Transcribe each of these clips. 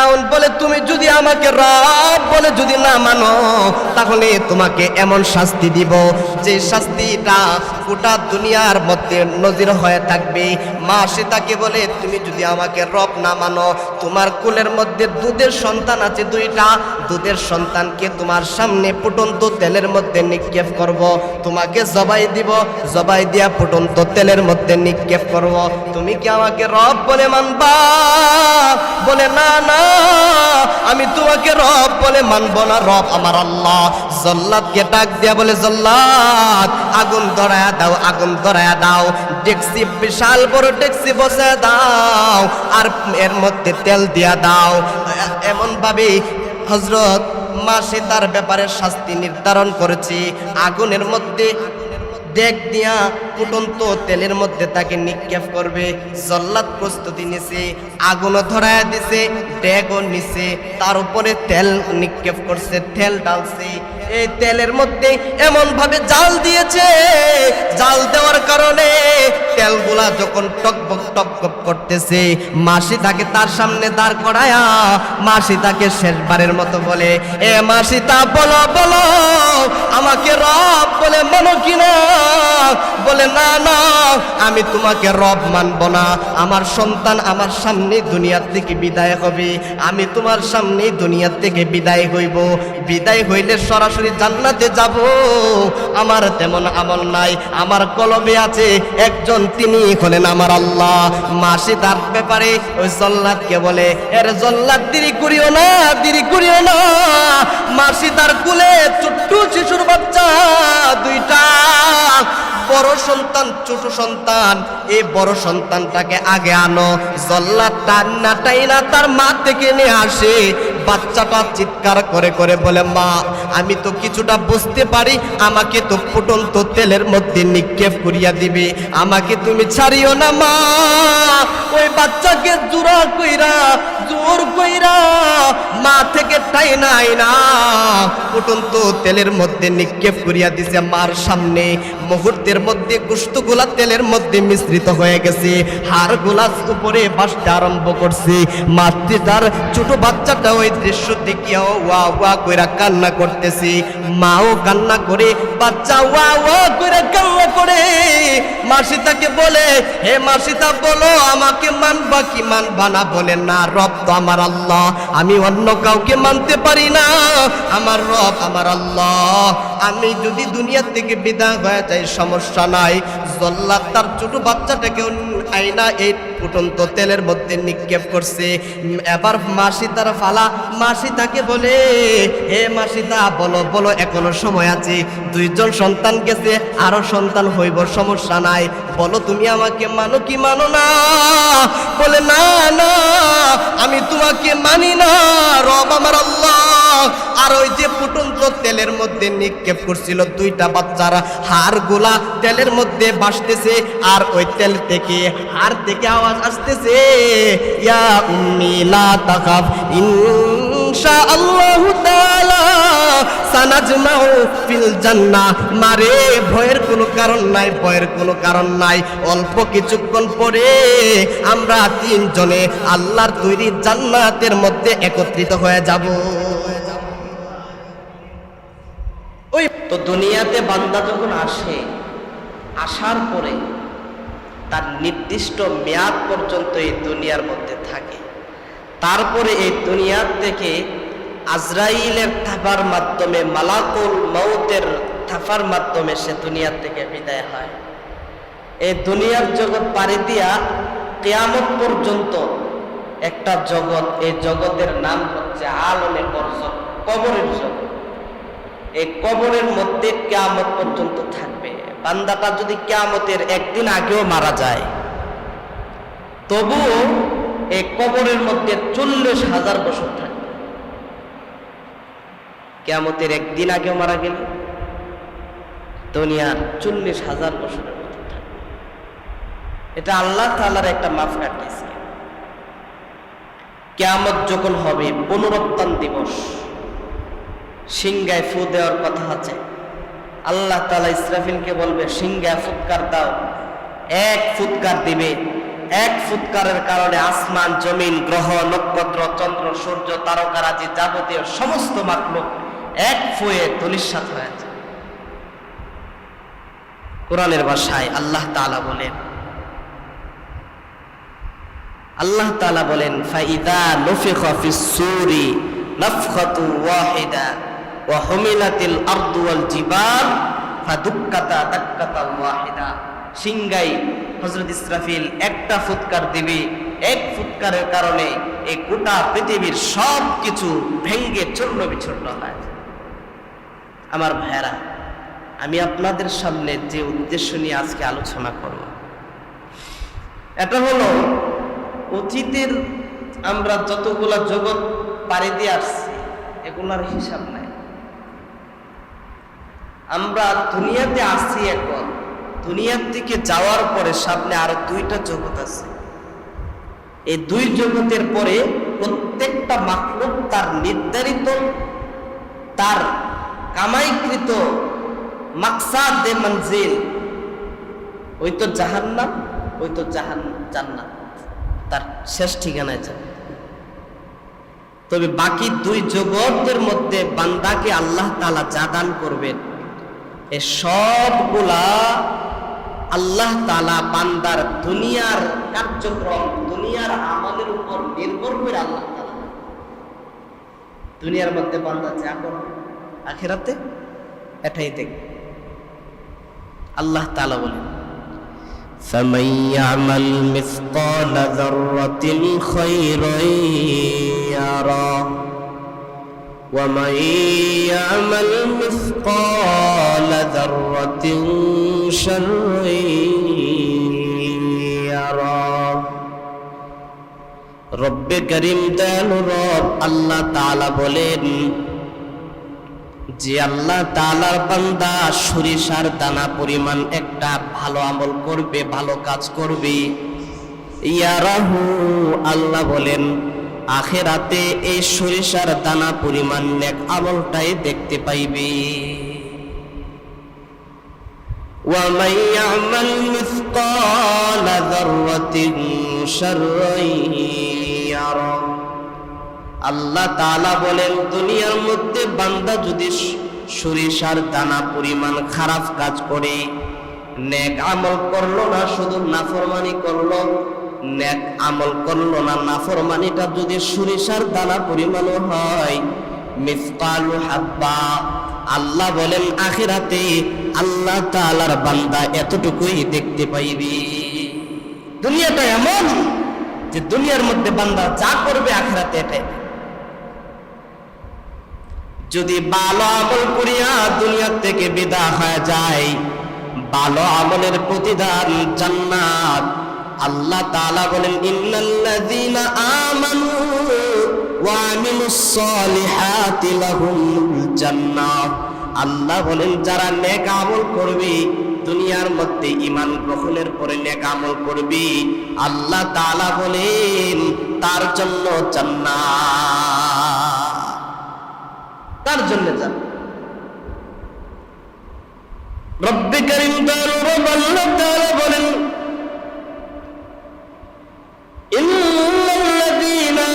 ফেরাউন বলে, তুমি যদি আমাকে রব বলে যদি না মানো, তাহলে তোমাকে এমন শাস্তি দিব যে শাস্তিটা গোটা দুনিয়ার মধ্যে নজির হয়ে থাকবে। মা সে তাকে বলে, তুমি যদি আমাকে রব না মানো, তোমার কুলের মধ্যে দুধের সন্তান আছে দুইটা। দুধের সন্তানকে তোমার সামনে ফুটন্ত তেলের মধ্যে নিক্ষেপ করব। তোমাকে জবাই দিব, জবাই দিয়া ফুটন্ত তেলের মধ্যে নিক্ষেপ করব। তুমি কি আমাকে রব বলে মানবা? বলে, না না, আমি তোমাকে রব বলে মানব না, রব আমার আল্লাহ। জল্লাদকে ডাক দিয়া বলে, জল্লাদ, আগুন ধরায়া দাও, আগুন ধরায়া দাও। ডেক্সি বিশাল বড় ডেক্সি বসে দাও, আর এর মধ্যে তেল দিয়া দাও। এমন ভাবে হজরত মা সে তার ব্যাপারে শাস্তি নির্ধারণ করেছি। আগুনের মধ্যে দেখ দিয়া ফুটন্ত তেলের মধ্যে তাকে নিক্ষেপ করবে। জল্লাদ প্রস্তুতি নিছে, আগুনও ধরায় দিছে, ডেগও নিছে, তার উপরে তেল নিক্ষেপ করছে, তেল ডালছে। এই তেলের মধ্যে এমন ভাবে জাল দিয়েছে। জাল দেওয়ার কারণে তেলগুলা যখন টকবক টকবক করতেছে, মাসি তাকে তার সামনে দাঁড় করায়া মাসি তাকে শেষবারের মতো বলে, এ মাসি তা বলো বলো, আমাকে রব বলে, মানো কিনা বলে, না না, আমি তোমাকে রব মানব না। আমার সন্তান আমার সামনে দুনিয়ার থেকে বিদায় হবে। আমি তোমার সামনে দুনিয়ার থেকে বিদায় হইব। বিদায় হইলে সরাসরি জান্নাতে যাব। আমার তেমন আমল নাই। আমার কলমে আছে, একজন তিনি হলেন আমার আল্লাহ। মাসি তার ব্যাপারে ওই জল্লাদকে বলে, এর জল্লাদ দেরি করিও না, দেরি করিও না। মাসি তার কুলে ছোট্ট শিশুর বাচ্চা দুইটা। বড় সন্তান, ছোট সন্তান, এই বড় সন্তানটাকে আগে আনো। জল্লাদ টান্না টাইনা তার মা থেকে নিয়ে আসে। বাচ্চাটা চিৎকার করে করে বলে, মা, আমি তো কিছুটা বুঝতে পারি। আমাকে তো ফুটন্ত তেলের মধ্যে নিক্ষেপ করিয়া দিবে। আমাকে তুমি ছাড়িও না, মা। ওই বাচ্চাকে জোরা কইরা জোর কইরা, মা থেকে টাই নাই না। ফুটন্ত তেলের মধ্যে নিক্ষেপ করিয়া দিছে মার সামনে। মুহূর্তের মধ্যে গুস্তগুলা তেলের মধ্যে মিশ্রিত হয়ে গেছে। হাড় গোলাস উপরে বাসতে আরম্ভ করছে। মাতৃ তার ছোট বাচ্চাটা ওই দৃশ্য দেখিয়া ওয়া ওয়া কইরা কান্না করতেছে। মাও কান্না করে, বাচ্চা ওয়া ওয়া কইরা কান্না করে। মাসিতাকে বলে, হে মাসিতা বলো আমাকে মানবা কি মানবা না? বলে, না, রব তো আমার আল্লাহ, আমি অন্য কাউকে মানতে পারি না। আমার রব আমার আল্লাহ। আমি যদি দুনিয়া থেকে বিদায় হয়ে যাই, সমস্যা নাই। জল্লাদ তার ছোট বাচ্চাটাকে আইনা এই ফুটন্ত তেলের মধ্যে নিক্ষেপ করছে। এবার মাসি ফালা মাসি তাকে বলে, হে মাসিতা বলো বলো, এখনও সময় আছে। দুইজন সন্তান গেছে, আরও সন্তান হইব, সমস্যা নাই। বলো, তুমি আমাকে মানো কি মানো না? বলে, না না, আমি তোমাকে মানি না, রব আমার আল্লাহ। আর ওই যে ফুটন্ত তেলের মধ্যে নিক্ষেপ করছিল দুইটা বাচ্চারা হাড় গোলা তেলের মধ্যে বাসতেছে আর ওই তেল থেকে, হাড় থেকে আওয়াজ আসতেছে, ইয়া উম্মি, লা তাখাফ ইনশা আল্লাহু তাআলা। সানাজমাউ ফিল জান্নাহ। মারে, ভয়ের কোনো কারণ নাই, ভয়ের কোনো কারণ নাই। অল্প কিছুক্ষণ পরে আমরা তিনজনে আল্লাহর তৈরি জান্নাতের মধ্যে একত্রিত হয়ে যাব। ওই তো দুনিয়াতে বান্দা যখন আসে, আসার পরে তার নির্দিষ্ট মেয়াদ পর্যন্ত এই দুনিয়ার মধ্যে থাকে। তারপরে এই দুনিয়ার থেকে আজরাইলের থাফার মাধ্যমে, মালাকুল মৌতের থাফার মাধ্যমে সে দুনিয়ার থেকে বিদায় হয়। এই দুনিয়ার জগৎ পাড়ি দিয়া কেয়ামত পর্যন্ত একটা জগৎ এই জগতের নাম হচ্ছে আলমে বর্জক কবরের জগৎ। এই কবরের মধ্যে কেয়ামত পর্যন্ত থাকবে। বান্দাটা যদি কেয়ামতের একদিন আগেও মারা যায়, তবুও এই কবরের মধ্যে চল্লিশ হাজার বছর থাকবে। কেয়ামতের একদিন আগেও মারা গেলে। দুনিয়ার চল্লিশ হাজার বছরের মতো এটা আল্লাহ তাআলার একটা মাফ কাটিয়েছে কেয়ামত যখন হবে, পুনরুত্থান দিবস। সিংগায় ফু দেওয়ার কথা আছে। আল্লাহ তালা ইসরাফিলকে বলবে সিংগায় ফুৎকার দাও। এক ফুৎকার দিবে। এক ফুৎকারের কারণে আসমান, জমিন, গ্রহ, নক্ষত্র, চন্দ্র, সূর্য তারকারাজি যাবতীয় সমস্ত মাকলুক এক ফুয়ে ধনিসাত হয়ে কোরআনের ভাষায় আল্লাহ তালা বলেন, আল্লাহ তালা বলেন, ফাইদা নুফিখা সূরি নাফখাতু ওয়াহিদা ওয়া হুমিলাতিল আরদু ওয়াল জিবাল ফাদুক্কাতা দাক্কাতা ওয়াহিদা। সিংগাই হযরত ইসরাফিল একটা ফুৎকার দিবে, এক ফুৎকারের কারণে এই গোটা পৃথিবীর সব কিছু ভেঙ্গে চূর্ণ বিচূর্ণ হয়। আমার ভাইরা আমি আপনাদের সামনে যে উদ্দেশ্য নিয়ে আজকে আলোচনা করব, এটা হলো অতীতের আমরা যতগুলা জগৎ পাড়ি দিয়ে আসছি, এগুলার হিসাব নাই। আমরা দুনিয়াতে আসছি এখন, দুনিয়ার দিকে যাওয়ার পরে সামনে আরও দুইটা জগৎ আছে। এই দুই জগতের পরে প্রত্যেকটা মাকলুক তার নির্ধারিত, তার কামাইকৃত মাকসাদ মঞ্জিল। ওই তো জাহান্নাম, ওই তো জাহান জান্নাত। তার শেষ ঠিকানায় যাবে। তবে বাকি দুই জগতের মধ্যে বান্দাকে আল্লাহ তালা যা দান করবেন, এ সবগুলা আল্লাহ তালা বান্দার দুনিয়ার কার্যক্রম, দুনিয়ার আমলের উপর নির্ভর করে আল্লাহ তালা দুনিয়ার মধ্যে বান্দা যা করবে আখেরাতে এটাই দেখবে আল্লাহ তালা বলেন فمن يعمل مثقال ذرة خيرا يرى ومن يعمل مثقال ذرة شرا يرى রব্বে করিম দয়ালু রব আল্লাহ তাআলা বলেন যে আল্লাহ তাআলার বান্দা সরিষার দানা পরিমাণ একটা ভালো আমল করবে ভালো কাজ করবে ইয়ারাহু আল্লাহ বলেন আখেরাতে এই সরিষার দানা পরিমাণ নেক আমলটাই দেখতে পাইবে ومن يعمل مثقال ذرة شرا يره আল্লাহ তাআলা বলেন, দুনিয়ার মধ্যে বান্দা যদি সরিষার দানা পরিমাণ খারাপ কাজ করে, নেক আমল করল না, শুধু নাফরমানি করল, নেক আমল করল না, নাফরমানিটা যদি সরিষার দানা পরিমাণও হয়, মিসকালু হাব্বা। আল্লাহ বলেন, আখিরাতে আল্লাহ তাআলার বান্দা এতটুকুই দেখতে পাইবি। দুনিয়াটা এমন যে দুনিয়ার মধ্যে বান্দা যা করবে, আখিরাতে এটাই। যদি ভালো আমল করিয়া দুনিয়া থেকে বিদা হয়ে যায়, ভালো আমলের প্রতিদান জান্নাত। আল্লাহ তাআলা বলেন, ইন্নাল্লাযীনা আমানু ওয়া আমিলুস সলিহাতি লাহুমুল জান্নাহ আল্লাহ বলেন, যারা নেক আমল করবে, দুনিয়ার মধ্যে ইমান গ্রহণের পরে নেক আমল করবে। আল্লাহ তাআলা বলেন, তার জন্য জান্নাত। তার জন্য যান। করিম রব আল্লাহ তাআলা বলেন, ইন্নাল্লাযীনা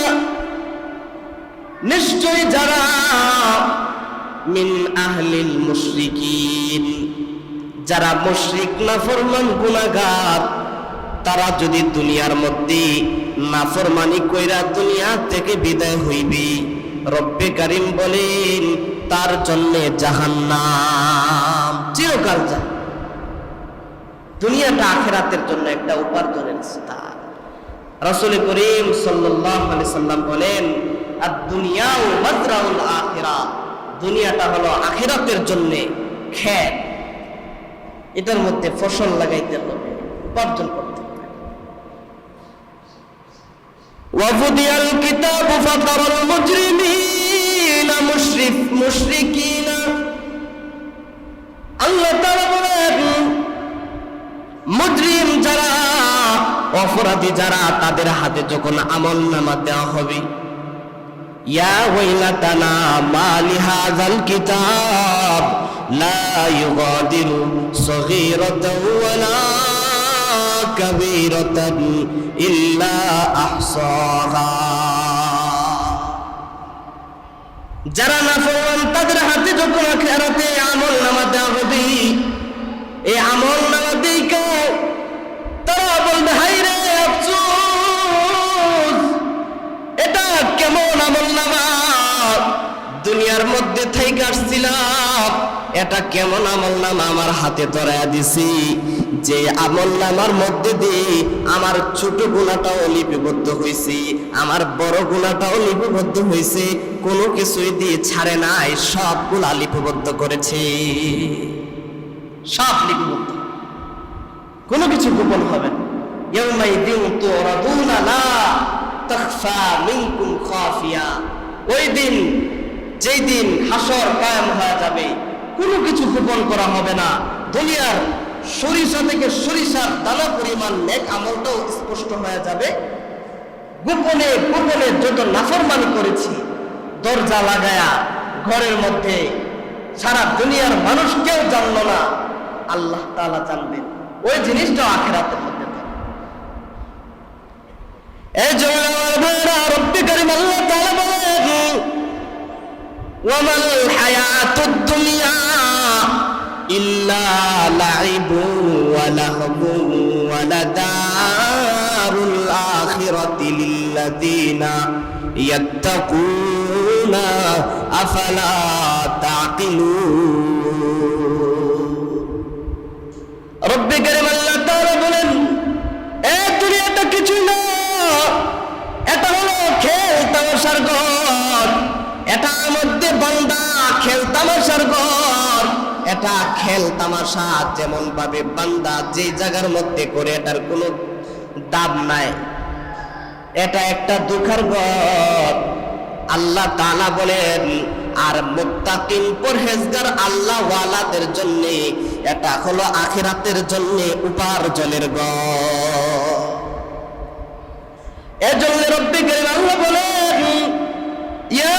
নিশ্চয় যারা মিন আহলিল মুশরিকিন, যারা মুশরিক নাফরমান গুনাহগার, তারা যদি দুনিয়ার মধ্যে নাফরমানি কইরা দুনিয়া থেকে বিদায় হইবে রব্বে কারিম বলেন, তার জন্য জাহান্নাম চিরকাল যা। দুনিয়াটা আখেরাতের জন্য একটা উপার্জনের স্থান। রাসূল করিম আলাইহি সাল্লাম বলেন আর দুনিয়া ও মাজরাউল আখিরা দুনিয়াটা হলো আখিরাতের জন্য খেত এটার মধ্যে ফসল লাগাইতে হবে, উপার্জন করতে হবে وفدي الكتاب فترى المجرمين مشرف مشركين আল্লাহ তাআলা বলেন মুজরিম যারা অপরাধী যারা তাদের হাতে যখন আমল নামা দেওয়া হবে ইয়া ওয়াইলাতানা মা লিহাযাল কিতাব লা ইউগাদিরু সগীরাতাও ওয়ালা কবীরতন ইল্লা আহসাহা। যারা নাফরমান, তাদের হাতে যখন আখেরাতে আমল নামা দেওয়া হবে, এই আমল নামা দিকে তারা বলবে হাই রে, আফসোস, এটা কেমন আমল নামা? দুনিয়ার মধ্যে থেকে আসছিলাম এটা কেমন আমল নামা আমার হাতে ধরায়া দিছি? যে আমল নামার মধ্যে দিয়ে আমার ছোট গুণাটাও লিপিবদ্ধ হয়েছে আমার বড় গুণাটাও লিপিবদ্ধ হয়েছে কোনো কিছুই দিয়ে ছাড়ে নাই, সবগুলা লিপিবদ্ধ করেছে। সব লিপিবদ্ধ। কোনো কিছু গোপন হবে না। ওই দিন, যেই দিন হাসর কায়েম হয়ে যাবে কোনো কিছু গোপন করা হবে না। দুনিয়ার সরিষা থেকে সরিষার দানা পরিমাণ নেক আমলটাও স্পষ্ট হয়ে যাবে। গোপনে গোপনে যত নাফরমানি করেছি, দরজা লাগায়া ঘরের মধ্যে সারা দুনিয়ার মানুষ কেউ জানলো না, আল্লাহ তালা জানবেন। ওই জিনিসটা মধ্যে থাকবে এই জন্য ওয়ামাল হায়াতুদ দুনিয়া ইল্লা লাইবু ওয়া লাহবু ওয়া লাদারুল আখিরাতি লিল্লাযিনা ইয়াত্তাকুনা আফালা তাকিলুন রব্বি করিম আল্লাহ তাআলা বলেন এ দুনিয়াটা কিছু না এটা হলো খেল, তামাশার ঘর এটার মধ্যে বান্দা খেল তামাশার ঘর। এটা খেল তামাশা যেমন ভাবে বান্দা যে জায়গার মধ্যে করে, এটার কোনো দাম নাই। এটা একটা দুঃখের ঘর। আল্লাহ তাআলা বলেন, আর মুত্তাকিন পরহেজগার আল্লাহ ওয়ালাদের জন্য, এটা হলো আখিরাতের জন্য উপার্জনের ঘর। এজন্য রব্বি করিম আল্লাহ বলেন, ইয়া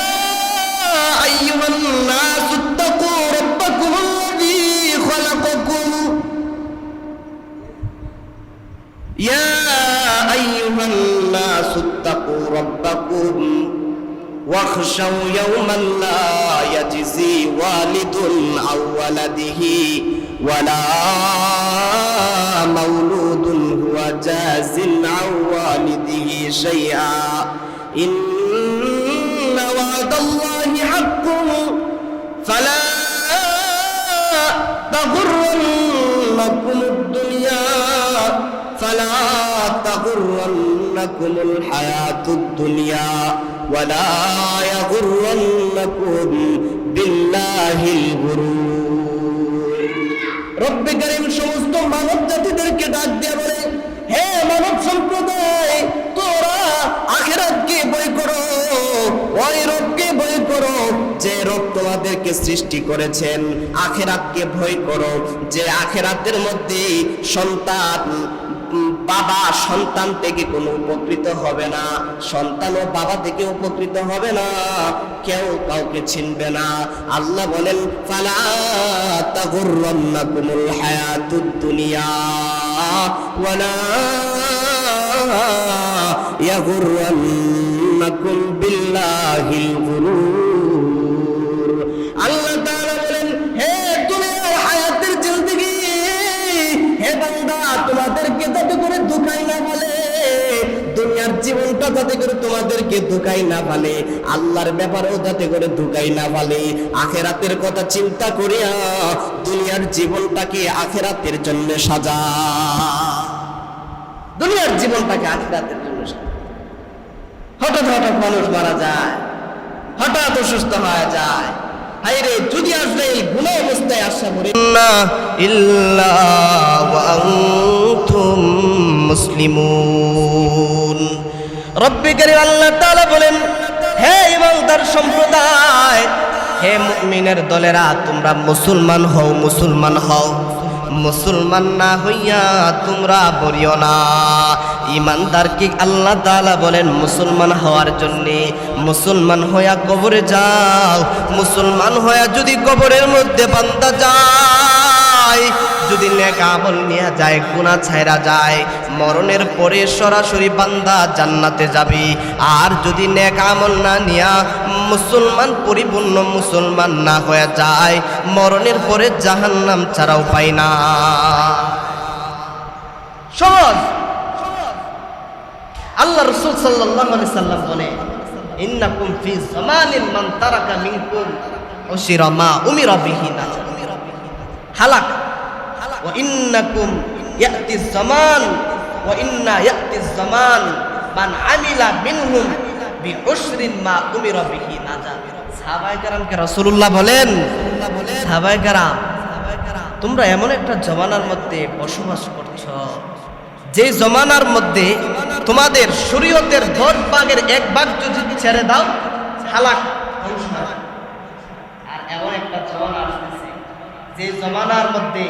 أيها الناس اتقوا ربكم الذي خلقكم. يا أيها الناس اتقوا ربكم واخشوا يوما لا يجزي والد عن ولده ولا مولود هو جاز عن والده شيئا. إن وعد الله حق فلا تغرنكم الدنيا فلا تغرنكم الحياة الدنيا ولا يغرنكم بالله الغرور رب করিম সমস্ত মানব জাতিদেরকে ডাক দিয়ে বলে হে মানব সম্প্রদায় তোরা আখেরাতকে তোমাদেরকে সৃষ্টি করেছেন। আখেরাতকে ভয় করো যে আখেরাতের মধ্যে সন্তান বাবা সন্তান থেকে কোনো উপকৃত হবে না। সন্তানও বাবা থেকে উপকৃত হবে না। কেউ কাউকে চিনবে না। আল্লাহ বলেন, ফালা তাগুররান্নাকুমুল হায়াতুদ দুনিয়া ওয়ালা ইয়াগুররান্নাকুম বিল্লাহিল গুরুর না দুনিয়ার জীবনটা যাতে করে তোমাদেরকে দুখাই না বলে আল্লাহর ব্যাপারেও যাতে করে দুখাই না বলে আখেরাতের কথা চিন্তা করিয়া দুনিয়ার জীবনটাকে আখেরাতের জন্য সাজা। দুনিয়ার জীবনটাকে আখেরাতের জন্য হঠাৎ হঠাৎ মানুষ মারা যায়। হঠাৎ অসুস্থ হয়ে যায়। হাইরে যদি আসলে এই গুণ অবস্থায় আসা মরে ইল্লা ওয়ান্তুম মুসলিমুন। রব্বি করিম আল্লাহ তাআলা বলেন, হে ইমানদার সম্প্রদায়, হে মুমিনের দলেরা, তোমরা মুসলমান হও মুসলমান হও। মুসলমান না হইয়া তোমরা বলিও না। ইমানদারকে আল্লাহ তাআলা বলেন, মুসলমান হওয়ার জন্যে? মুসলমান হইয়া কবরে যাও, মুসলমান হইয়া যদি কবরের মধ্যে বান্দা যায় যদি নেক আমল নিয়ে যায়, গুনাহ ছাইরা যায়, মরণের পরে সরাসরি বান্দা জান্নাতে যাবে। আর যদি নেক আমল না নিয়া মুসলমান, পরিপূর্ণ মুসলমান না হয়ে যায়, মরণের পরে জাহান্নাম ছাড়া উপায় না। সহজ। আল্লাহ রসুল সাল্লাল্লাহু আলাইহি সাল্লাম বলে, ইন্নাকুম ফি জামানিন মান তারাকা মিনকুম উশিরা উমিরা বিহি হালাক। ওয়া ইন্নাকুম ইয়াতি জামান, ওয়া ইন্না ইয়াতি জামান মান আমিলা মিনহুম বিউশরিন মা উমিরা বিহি নাজা সাহাবায়ে কেরামকে রাসূলুল্লাহ বলেন সাহাবায়ে কেরাম তোমরা এমন একটা জমানার মধ্যে বসবাস করছ, যে জমানার মধ্যে তোমাদের শরীয়তের দশ ভাগের এক ভাগ যদি ছেড়ে দাও, হালাক আর এমন একটা জমানা আসতেছে, যে জমানার মধ্যে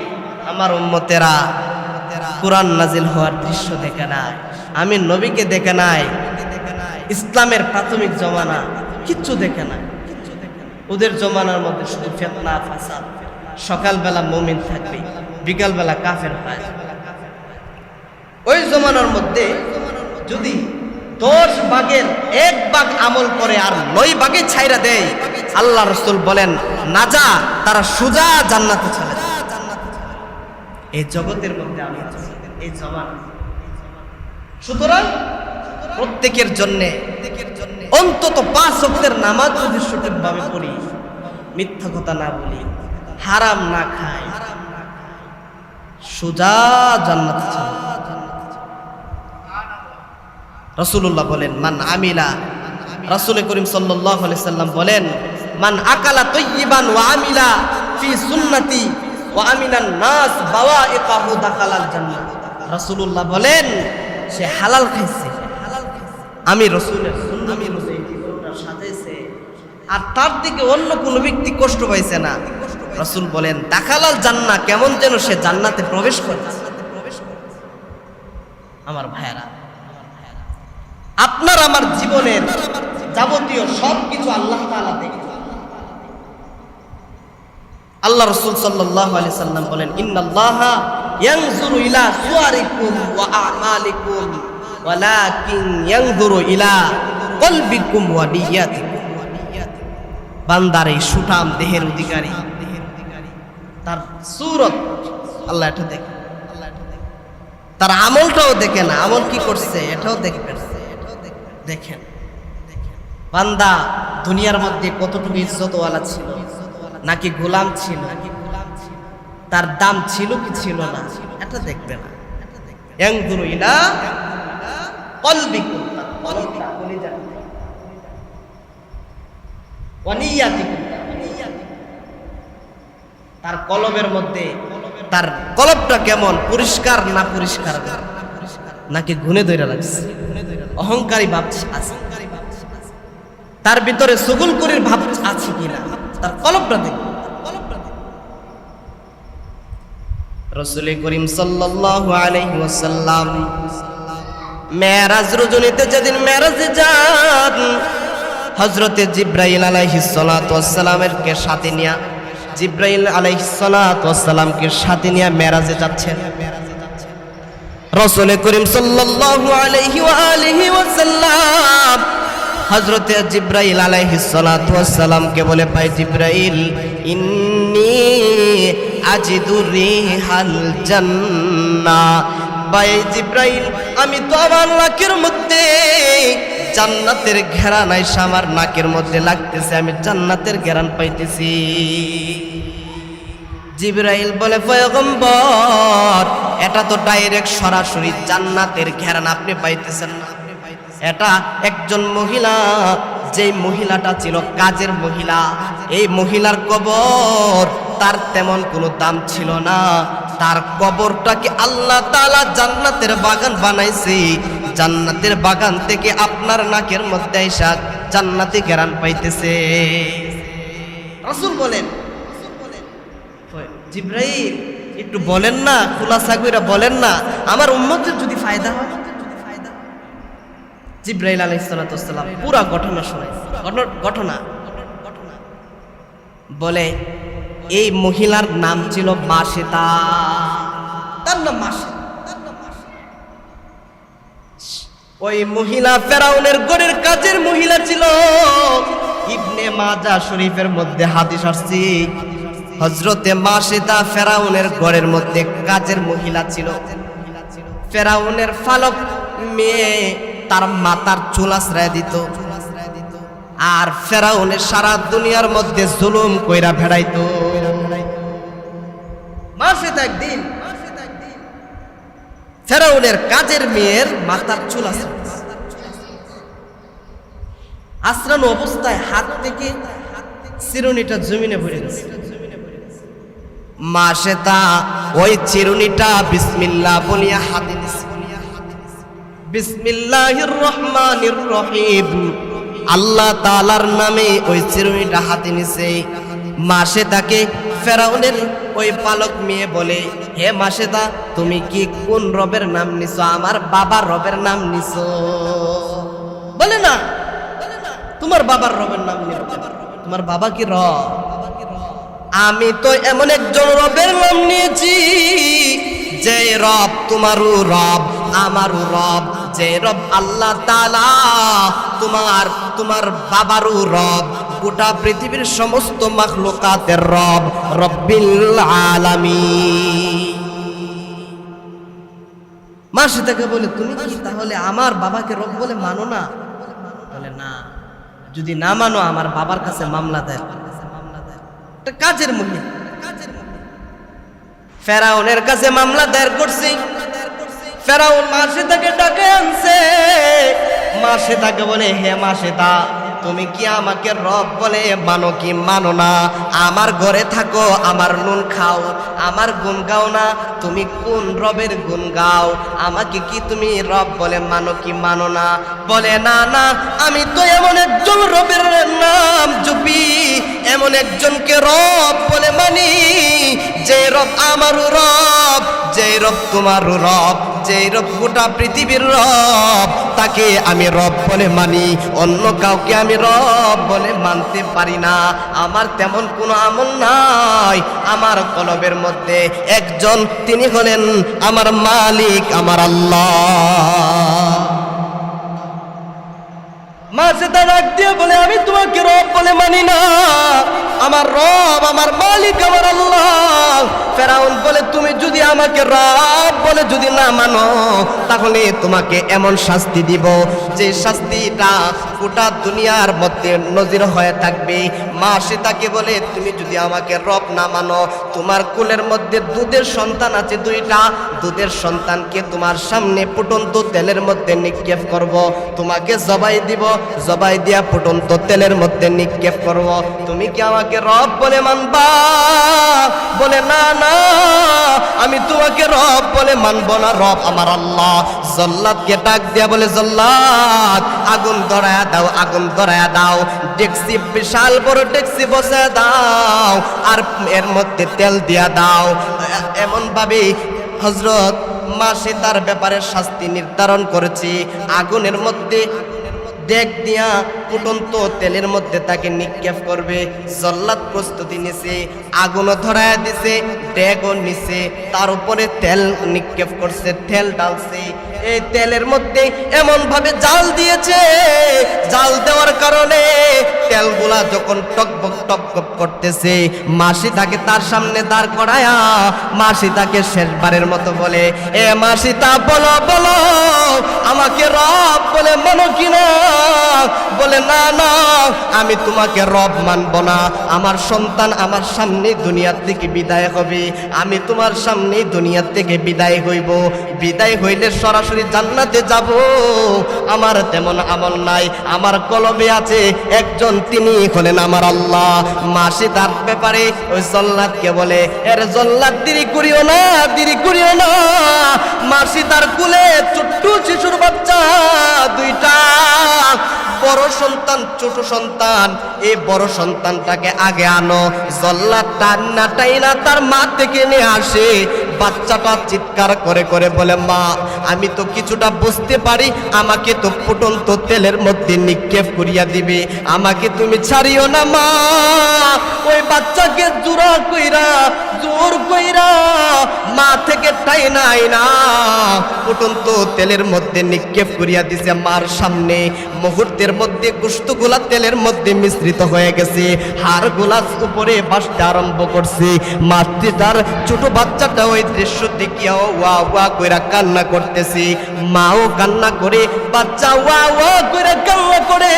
আমার উম্মতেরা কোরআন নাজিল হওয়ার দৃশ্য দেখে নাই, আমি নবীকে দেখে নাই, ইসলামের প্রাথমিক জমানা কিচ্ছু দেখে না ওদের জমানার মধ্যে শুধু ফেতনা, ফাসাদ সকালবেলা মমিন থাকবে, বিকালবেলা কাফের হয় ওই জমানার মধ্যে যদি দশ বাঘের এক বাঘ আমল করে আর নয় ভাগে ছাইরা দেয়, আল্লাহ রসুল বলেন না যা তারা সুজা জান্নাতে চলে। এই জগতের মধ্যে আমি এই জমান সুতরাং প্রত্যেকের জন্য, অন্তত পাঁচ শক্তের নামাজ যদি সঠিকভাবে পড়ি, মিথ্যা কথা না বলি, হারাম না খাই, সোজা জান্নাতে রসুল্লাহ বলেন, মান আমিলা। রসুল করিম সাল্লাহ সাল্লাম বলেন, মান আকালা তৈবান ওয়া আমিলা ফি সুন্নতি ওয়া আমিনান নাস বাওয়া ইকাহু দাখালাল জান্নাত রসুল্লাহ বলেন, সে হালাল খাইছে। আমি রসুলের জীবনটা সাজাইছে, আর তার দিকে অন্য কোনো ব্যক্তি কষ্ট পাইছে না। রসুল বলেন, দাখালাল জান্না কেমন যেন সে জান্নাতে প্রবেশ করেছে। আমার ভাইয়ারা, আপনার আমার জীবনের যাবতীয় সব কিছু আল্লাহ তাআলা দেখে আল্লাহ রসুল সাল্লাল্লাহু আলাইহি সাল্লাম বলেন ইলা ইলা বান্দার এই সুঠাম দেহের অধিকারী। তার সুরত আল্লাহ এটা দেখে। তার আমলটাও দেখে না, আমল কি করছে এটাও দেখবেন দেখেন। বান্দা দুনিয়ার মধ্যে কতটুকু ইজ্জতওয়ালা ছিল? নাকি গোলাম ছিল? তার দাম ছিল কি ছিল না? এটা দেখবে না। তার কলবটা, কলবের মধ্যে তার কলবটা কেমন পরিষ্কার না পরিষ্কার? নাকি গুনে ধরে লাগছে? অহংকারী ভাব আছে। তার ভিতরে সুগুল করির ভাব আছে কিনা? তার কলবটা দেখ রসুল করিম সাল্লাল্লাহু আলাইহি ওয়াসাল্লাম মেরাজ রজনীতে যেদিন মেরাজে যান হজরতে জিব্রাইল আলাইহিস সালাতু ওয়াসসালামের কে সাথে নিয়া, জিব্রাইল আলাইহিস সালাতু সাথে নিয়ে মেরাজে যাচ্ছেন। রসুল করিম সাল্লাল্লাহু আলাইহি ওয়া আলিহি ওয়াসাল্লাম হযরতে জিব্রাইল আলাইহিস সালাতু ওয়াসসালামকে বলে, পাই জিব্রাইল, ইন্নী আজিদু রিহাল জান্নাহ ভাই জিব্রাইল, আমি তো আমার নাকের মধ্যে জান্নাতের ঘেরান আইসা আমার নাকের মধ্যে লাগতেছে, আমি জান্নাতের ঘেরান পাইতেছি। জিব্রাইল বলে, পয়গম্বর, এটা তো ডাইরেক্ট সরাসরি জান্নাতের ঘেরান আপনি পাইতেছেন না। এটা একজন মহিলা, যেই মহিলাটা ছিল কাজের মহিলা। এই মহিলার কবর, তার তেমন কোনো দাম ছিল না। তার কবরটাকে আল্লাহ তালা জান্নাতের বাগান বানাইছে। জান্নাতের বাগান থেকে আপনার নাকের মধ্যে আইসা জান্নাতি ঘেরান পাইতেছে। রাসূল বলেন জিব্রাইল, একটু বলেন না, খুলাসা কইরা বলেন না। আমার উম্মতের যদি ফায়দা হয়? জিব্রাইল আলাইহিসসালাম পুরা ঘটনা শোনায়। ঘটনা- বলে, এই মহিলার নাম ছিল বাসিতা তার নাম মাসে ওই মহিলা ফেরাউনের গড়ের কাজের মহিলা ছিল। ইবনে মাজা শরীফের মধ্যে হাদিস আসছি। হজরতে মাসিদা ফেরাউনের গড়ের মধ্যে কাজের মহিলা ছিল। ফেরাউনের ফালক মেয়ে তার মাতার চুল আশ্রয় দিত। আর ফেরাউনের সারা দুনিয়ার মধ্যে জুলুম কইরা ভেড়াইতো। মাসিদা একদিন ফেরাউনের কাজের মেয়ের অবস্থায় হাত থেকে চিরুনিটা জমিনে ভরে গেছে। মা সেতা ওই চিরুনিটা বিসমিল্লা বলিয়া হাতে দিছে বিসমিল্লাহির রহমানির রহিম। আল্লাহ তাআলার নামে ওই চিরুনিটা হাতে নিছে। মাসে তাকে ফেরাউনের ওই পালক মেয়ে বলে, হে মাসেদা, তুমি কি কোন রবের নাম নিছো? আমার বাবার রবের নাম নিছো। বলে না। তোমার বাবার রবের নাম নিও? তোমার বাবা কি রব? আমি তো এমন একজন রবের নাম নিয়েছি, যে রব তোমারও রব, আমারও রব। যে রব আল্লাহ তোমার তোমার বাবারও রব, গোটা পৃথিবীর সমস্ত মাখলুকাতের রব রব্বিল আলামিন। মা সীতাকে বলে, তুমি তাহলে আমার বাবাকে রব বলে মানো না? বলে, না। যদি না মানো, আমার বাবার কাছে মামলা দেয়। কাজের মহিলা ফেরাউনের কাছে মামলা দায়ের করছি। ফেরাউন মাসে তাকে ডাকে আনছে। মাসে তাকে বলে, হে মাসে তা তুমি কি আমাকে রব বলে মানো কি মানো না? আমার ঘরে থাকো, আমার নুন খাও, আমার গুণ গাও না। তুমি কোন রবের গুণ গাও? আমাকে কি তুমি রব বলে মানো কি মানো না? বলে, না না, আমি তো এমন একজন রবের নাম জুপি, এমন একজনকে রব বলে মানি, যে রব আমারও রব, যে রব তোমারও রব। যে রব গোটা পৃথিবীর রব, তাকে আমি রব বলে মানি। অন্য কাউকে আমি রব বলে মানতে পারি না। আমার তেমন কোনো আমল নাই। আমার কলবের মধ্যে একজন, তিনি হলেন আমার মালিক, আমার আল্লাহ। মাসে তার ডাক দিয়ে বলে, আমি তোমাকে রব বলে মানি না। আমার রব, আমার মালিক, আমার আল্লাহ। ফেরাউন বলে, তুমি যদি আমাকে রব বলে যদি না মানো, তাহলে তোমাকে এমন শাস্তি দিব যে শাস্তিটা গোটা দুনিয়ার মধ্যে নজির হয়ে থাকবে। মা সীতাকে বলে, তুমি যদি আমাকে রব না মানো, তোমার কুলের মধ্যে দুধের সন্তান আছে দুইটা। দুধের সন্তানকে তোমার সামনে ফুটন্ত তেলের মধ্যে নিক্ষেপ করব। তোমাকে জবাই দিব জবাই দিয়া ফুটন্ত তেলের মধ্যে নিক্ষেপ করব। তুমি কি আমাকে রব বলে মানবা? বলে, না না, আমি তোমাকে রব বলে মানব না। রব আমার আল্লাহ। জল্লাদকে ডাক দিয়া বলে, জল্লাদ, আগুন ধরায়া দাও, আগুন ধরায়া দাও। ডেক্সি বিশাল বড় ডেক্সি বসে দাও, আর এর মধ্যে তেল দিয়া দাও। এমন ভাবে হজরত মা সীতার ব্যাপারে শাস্তি নির্ধারণ করেছি। আগুনের মধ্যে ডেক দিয়া ফুটন্ত তেলের মধ্যে তাকে নিক্ষেপ করবে। জল্লাদ প্রস্তুতি নিছে আগুনও ধরায় দিছে, ডেগও নিছে, তার উপরে তেল নিক্ষেপ করছে, তেল ডালছে এই তেলের মধ্যে এমন ভাবে জাল দিয়েছে। জাল দেওয়ার কারণে তেলগুলা যখন টকবক টকবক করতেছে মাসি তাকে তার সামনে দাঁড় করায়া মাসি তাকে শেষবারের মতো বলে, এ মাসি তা বলো বলো, আমাকে রব বলে মানো কিনা বলে, না না, আমি তোমাকে রব মানব না। আমার সন্তান আমার সামনে দুনিয়ার থেকে বিদায় হবে। আমি তোমার সামনে দুনিয়ার থেকে বিদায় হইব। বিদায় হইলে সরাসরি জান্নাতে যাব। আমার তেমন আমল নাই, আমার কলবে আছে, একজন তিনি হলেন আমার আল্লাহ। মাসি তার ব্যাপারে ওই জল্লাদকে বলে, এর জল্লাদ দেরি করিও না, দেরি করিও না। মাসি তার কুলে ছোট্ট শিশুর বাচ্চা, দুইটা। বড় সন্তান, ছোট সন্তান, এই বড় সন্তানটাকে আগে আনো। জল্লাদ টান্না টাইনা তার মা থেকে নিয়ে আসে। বাচ্চাটা চিৎকার করে করে বলে, মা, আমি তো কিছুটা বুঝতে পারি, আমাকে তো পুটল তো তেলের মধ্যে নিক্ষেপ করিয়া দিবে। আমাকে তুমি ছাড়িও না, মা। ওই বাচ্চাকে জুরা কইরা জোর কইরা মা থেকে টাই নাই না। ফুটন্ত তেলের মধ্যে নিক্ষেপ করিয়া দিছে মার সামনে। মুহূর্তের মধ্যে গুস্তগুলা তেলের মধ্যে মিশ্রিত হয়ে গেছে। হাড় গোলাস উপরে বাসতে আরম্ভ করছে। মাতৃতার ছোট বাচ্চাটা ওই দৃশ্য দেখিয়া ওয়া ওয়া কইরা কান্না করতেছে। মাও কান্না করে, বাচ্চা ওয়া ওয়া করে কান্না করে।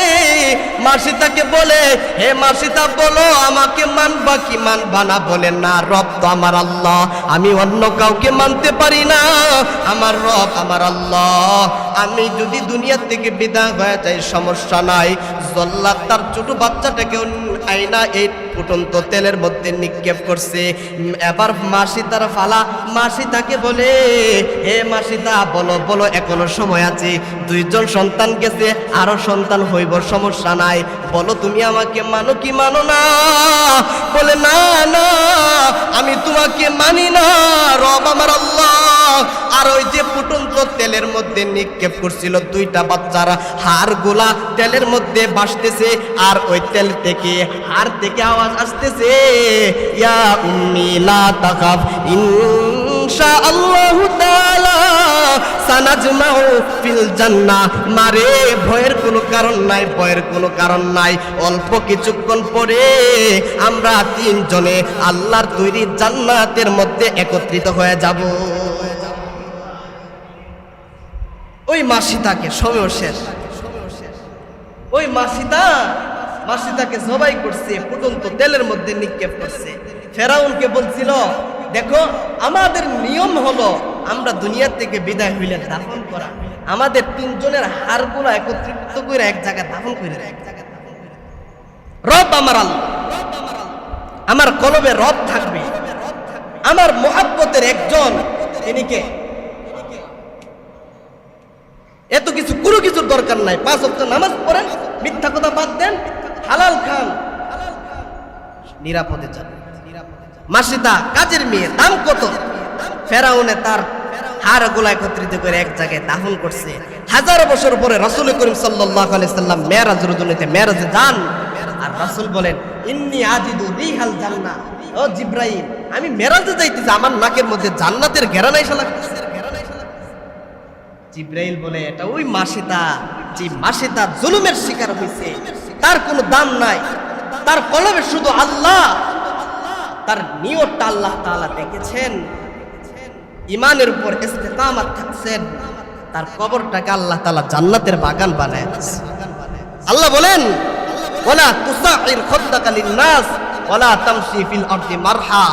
মাসিতাকে বলে, হে মাসিতা বলো আমাকে মানবা কি মানবা না? বলে, না রব তো আমার আল্লাহ। আমি অন্য কাউকে মানতে পারি না। আমার রব আমার আল্লাহ। আমি যদি দুনিয়া থেকে বিদায় হয়ে যাই, সমস্যা নাই। জল্লাদ তার ছোট বাচ্চাটাকে আইনা এই ফুটন্ত তেলের মধ্যে নিক্ষেপ করছে। এবার মাসি তার ফালা, মাসি তাকে বলে, হে মাসিতা বলো বলো, এখনও সময় আছে। দুইজন সন্তান গেছে, আরও সন্তান হইব, সমস্যা নাই। বলো, তুমি আমাকে মানো কি মানো না? বলে, না না, আমি তোমাকে মানি না, রব আমার আল্লাহ। আর ওই যে ফুটন্ত তেলের মধ্যে নিক্ষেপ করছিল দুইটা বাচ্চারা হাড় গোলা তেলের মধ্যে ভাসতেছে আর ওই তেল থেকে, হাড় থেকে আওয়াজ আসতেছে, ইয়া উম্মি লা তাখাফ ইনশা আল্লাহু তাআলা সানাজমাউ ফিল জান্নাহ মারে, ভয়ের কোনো কারণ নাই, ভয়ের কোনো কারণ নাই। অল্প কিছুক্ষণ পরে আমরা তিনজনে আল্লাহর তৈরি জান্নাতের মধ্যে একত্রিত হয়ে যাব। ওই মাসিতাকে সময় শেষ। ওই মাসিতা, মাসিতাকে জবাই করছে, ফুটন্ত তেলের মধ্যে নিক্ষেপ করছে। ফেরাউনকে বলছিল, দেখো, আমাদের নিয়ম হলো, আমরা দুনিয়া থেকে বিদায় হইলে দাফন করা। আমাদের তিনজনের হাড়গুলো একত্রিত করে এক জায়গায় দাফন করে এক জায়গায় দাফন করে রব আমার আল্লাহ। আমার কলবে রব থাকবে। আমার মোহাব্বতের একজন, তিনি কে? এত কিছু কোনো কিছুর দরকার নাই। পাঁচ অক্ট নামাজ পড়েন, মিথ্যা কথা বাদ দেন, হালাল খান। নিরাপদে যান। মাসিদা, কাজের মেয়ে, দাম কত? ফেরাউনে তার হাড় গোলা একত্রিত করে এক জায়গায় দাফন করছে। হাজার বছর পরে রাসূল করিম আলাইহি সাল্লাম মেরাজ রজনীতে মেরাজে যান। আর রাসূল বলেন, ইন্নি আজিদু রিহাল জান্নাহ। ও জিব্রাইল, আমি মেরাজে যাইতেছি, আমার নাকের মধ্যে জান্নাতের ঘেরান আইসা লাগতেছে। জিব্রাইল বলে, এটা ওই মাসিতা যে মাসিতা জুলুমের শিকার হয়েছে তার কোনো দাম নাই। তার কলবে শুধু আল্লাহ। তার নিয়তটা আল্লাহ তাআলা দেখেছেন। ইমানের উপর ইস্তেকামাত থাকছেন। তার কবরটাকে আল্লাহ তাআলা জান্নাতের বাগান বানায় আল্লাহ বলেন ওলা তুসাইর খদ্দাকা লিন্নাস ওলা তামশি ফিল আরদি মারহা।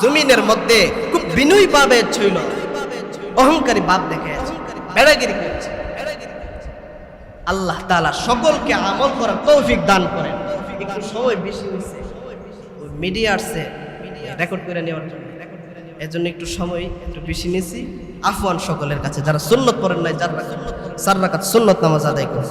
জমিনের মধ্যে খুব বিনয়ীভাবে ছিল অহংকারী ভাব দেখাইছে বেড়াগিরি করছে আল্লাহ তালা সকলকে আমল করার তৌফিক দান করেন। একটু সময় বেশি হয়েছে। ওই মিডিয়া আসছে রেকর্ড করে নেওয়ার জন্য। এজন্য একটু সময় একটু বেশি নিয়েছি। আফওয়ান সকলের কাছে, যারা সুন্নত পড়েন নাই, যারা সার রাখাত সুন্নত নামাজ আদায় করছে।